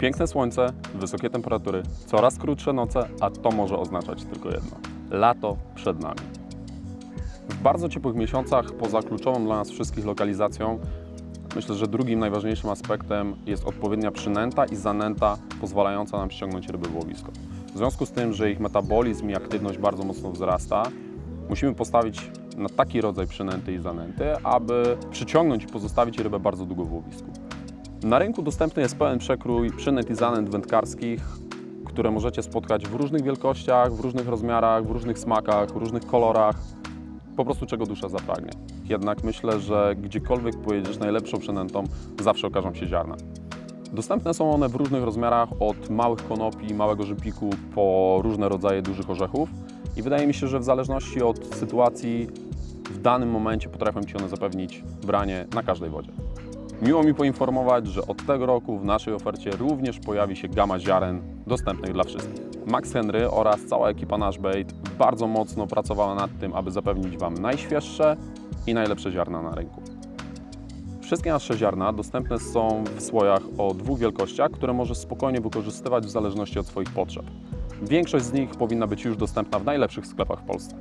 Piękne słońce, wysokie temperatury, coraz krótsze noce, a to może oznaczać tylko jedno. Lato przed nami. W bardzo ciepłych miesiącach, poza kluczową dla nas wszystkich lokalizacją, myślę, że drugim najważniejszym aspektem jest odpowiednia przynęta i zanęta pozwalająca nam ściągnąć ryby w łowisko. W związku z tym, że ich metabolizm i aktywność bardzo mocno wzrasta, musimy postawić na taki rodzaj przynęty i zanęty, aby przyciągnąć i pozostawić rybę bardzo długo w łowisku. Na rynku dostępny jest pełen przekrój przynęt i zanęt wędkarskich, które możecie spotkać w różnych wielkościach, w różnych rozmiarach, w różnych smakach, w różnych kolorach. Po prostu czego dusza zapragnie. Jednak myślę, że gdziekolwiek pojedziesz najlepszą przynętą, zawsze okażą się ziarna. Dostępne są one w różnych rozmiarach, od małych konopi, małego żypiku, po różne rodzaje dużych orzechów. I wydaje mi się, że w zależności od sytuacji, w danym momencie potrafią Ci one zapewnić branie na każdej wodzie. Miło mi poinformować, że od tego roku w naszej ofercie również pojawi się gama ziaren dostępnych dla wszystkich. Max Henry oraz cała ekipa Nash Bait bardzo mocno pracowała nad tym, aby zapewnić Wam najświeższe i najlepsze ziarna na rynku. Wszystkie nasze ziarna dostępne są w słojach o dwóch wielkościach, które możesz spokojnie wykorzystywać w zależności od swoich potrzeb. Większość z nich powinna być już dostępna w najlepszych sklepach w Polsce.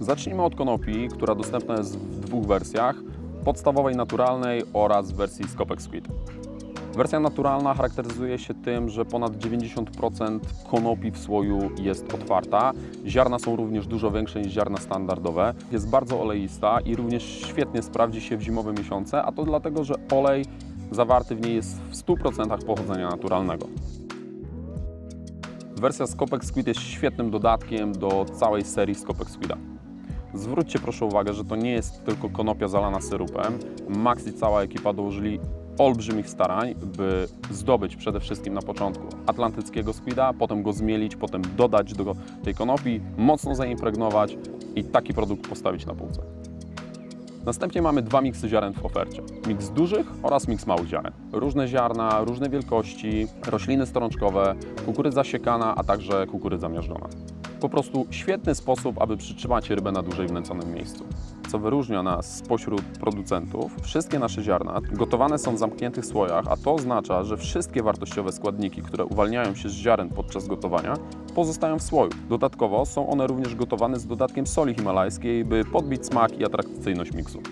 Zacznijmy od konopi, która dostępna jest w dwóch wersjach, podstawowej naturalnej oraz wersji Scopec Squid. Wersja naturalna charakteryzuje się tym, że ponad 90% konopi w słoju jest otwarta. Ziarna są również dużo większe niż ziarna standardowe. Jest bardzo oleista i również świetnie sprawdzi się w zimowe miesiące, a to dlatego, że olej zawarty w niej jest w 100% pochodzenia naturalnego. Wersja Scopec Squid jest świetnym dodatkiem do całej serii Scopec Squida. Zwróćcie proszę uwagę, że to nie jest tylko konopia zalana syrupem. Max i cała ekipa dołożyli olbrzymich starań, by zdobyć przede wszystkim na początku atlantyckiego squida, potem go zmielić, potem dodać do tej konopi, mocno zaimpregnować i taki produkt postawić na półce. Następnie mamy dwa miksy ziaren w ofercie. Miks dużych oraz miks małych ziaren. Różne ziarna, różne wielkości, rośliny strączkowe, kukurydza siekana, a także kukurydza miażdżona. Po prostu świetny sposób, aby przytrzymać rybę na dłużej w miejscu. Co wyróżnia nas spośród producentów, wszystkie nasze ziarna gotowane są w zamkniętych słojach, a to oznacza, że wszystkie wartościowe składniki, które uwalniają się z ziaren podczas gotowania, pozostają w słoju. Dodatkowo są one również gotowane z dodatkiem soli himalajskiej, by podbić smak i atrakcyjność miksu.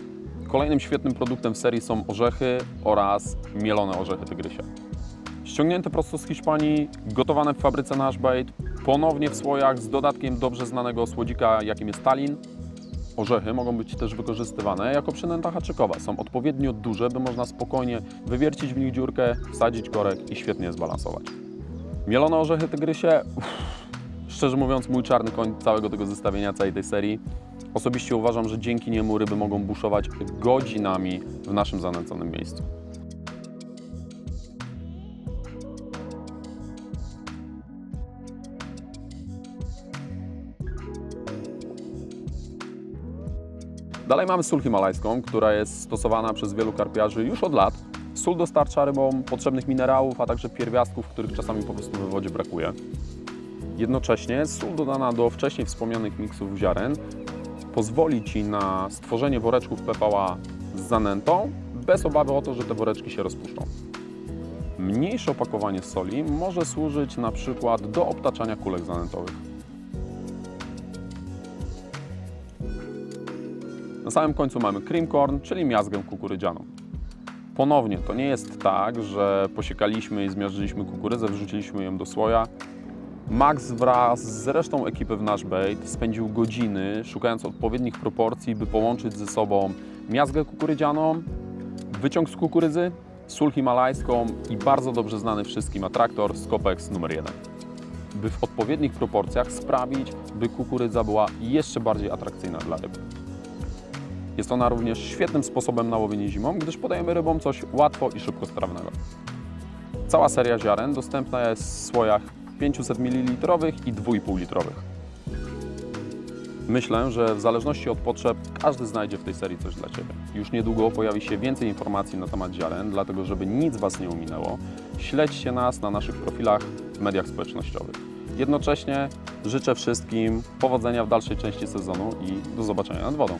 Kolejnym świetnym produktem w serii są orzechy oraz mielone orzechy tygrysie. Ściągnięte prosto z Hiszpanii, gotowane w fabryce Nash Bait, ponownie w słojach z dodatkiem dobrze znanego słodzika, jakim jest talin. Orzechy mogą być też wykorzystywane jako przynęta haczykowa. Są odpowiednio duże, by można spokojnie wywiercić w nich dziurkę, wsadzić korek i świetnie zbalansować. Mielone orzechy tygrysie, uff, szczerze mówiąc, mój czarny koń całego tego zestawienia, całej tej serii. Osobiście uważam, że dzięki niemu ryby mogą buszować godzinami w naszym zanęconym miejscu. Dalej mamy sól himalajską, która jest stosowana przez wielu karpiarzy już od lat. Sól dostarcza rybom potrzebnych minerałów, a także pierwiastków, których czasami po prostu w wodzie brakuje. Jednocześnie sól dodana do wcześniej wspomnianych miksów ziaren pozwoli Ci na stworzenie woreczków PVA z zanętą, bez obawy o to, że te woreczki się rozpuszczą. Mniejsze opakowanie soli może służyć na przykład do obtaczania kulek zanętowych. Na samym końcu mamy cream corn, czyli miazgę kukurydzianą. Ponownie, to nie jest tak, że posiekaliśmy i zmiażdżyliśmy kukurydzę, wrzuciliśmy ją do słoja. Max wraz z resztą ekipy w Nash Bait spędził godziny szukając odpowiednich proporcji, by połączyć ze sobą miazgę kukurydzianą, wyciąg z kukurydzy, sól himalajską i bardzo dobrze znany wszystkim atraktor Scopex numer 1 by w odpowiednich proporcjach sprawić, by kukurydza była jeszcze bardziej atrakcyjna dla ryb. Jest ona również świetnym sposobem na łowienie zimą, gdyż podajemy rybom coś łatwo i szybko sprawnego. Cała seria ziaren dostępna jest w słojach 500 ml i 2,5 litrowych. Myślę, że w zależności od potrzeb każdy znajdzie w tej serii coś dla Ciebie. Już niedługo pojawi się więcej informacji na temat ziaren, dlatego żeby nic Was nie ominęło, śledźcie nas na naszych profilach w mediach społecznościowych. Jednocześnie życzę wszystkim powodzenia w dalszej części sezonu i do zobaczenia nad wodą.